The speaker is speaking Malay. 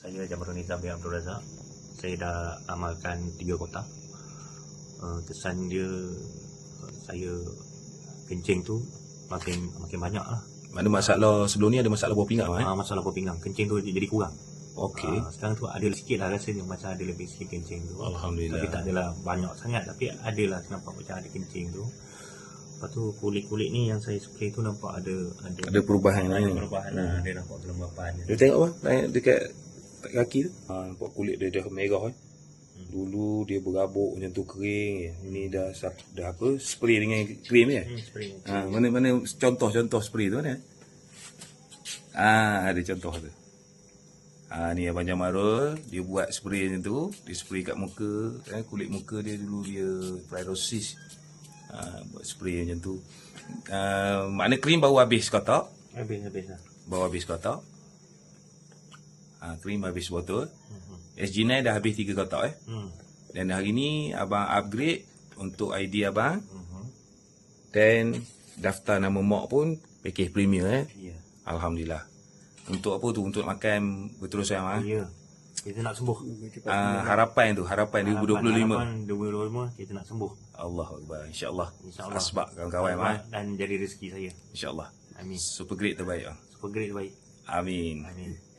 Saya Jamarul Nizam bin Abdul Razak. Saya dah amalkan tiga kotak. Uh, kesan dia uh, saya kencing tu makin makin banyak lah. Mana masalah sebelum ni ada masalah buah pinggang eh? Uh, masalah buah pinggang. Kencing tu jadi kurang. Okey. Uh, sekarang tu ada sikit lah rasanya macam ada lebih sikit kencing tu. Alhamdulillah. Tapi tak adalah banyak sangat tapi adalah nampak macam ada kencing tu. Lepas tu kulit-kulit ni yang saya spray tu nampak ada ada, Ada perubahan ada lain. perubahan lah. Dia nampak kelembapan. Dia tengok apa? Naik dekat kaki tu. Ha, nampak kulit dia dah merah eh. Dulu dia berabuk macam tu kering je. Ini dah dah apa? Spray dengan krim je. Hmm, spray. Ha, mana mana contoh-contoh spray tu mana? Ah, ada contoh tu. Ah ni Abang Jamarul, dia buat spray macam tu, dia spray kat muka, eh, kulit muka dia dulu dia pyrosis. Ah, buat spray macam tu. Ah, makna krim baru habis kotak, Habis habis lah. baru habis kotak. Ah, krim habis botol. Hmm. SG9 dah habis 3 kotak eh. Hmm. Dan hari ni abang upgrade untuk ID abang dan daftar nama mak pun package premier eh. Ya. Alhamdulillah. Untuk apa tu? Untuk makan berterusan ah. Ya. Kita nak sembuh. Ah, harapan tu, harapan 2025. Harapan 2025 kita nak sembuh. Allah Akbar. InsyaAllah. InsyaAllah. Asbab kawan-kawan ah. Dan jadi rezeki saya. InsyaAllah. Amin. Super great terbaik ah. Super great baik. Amin. Amin.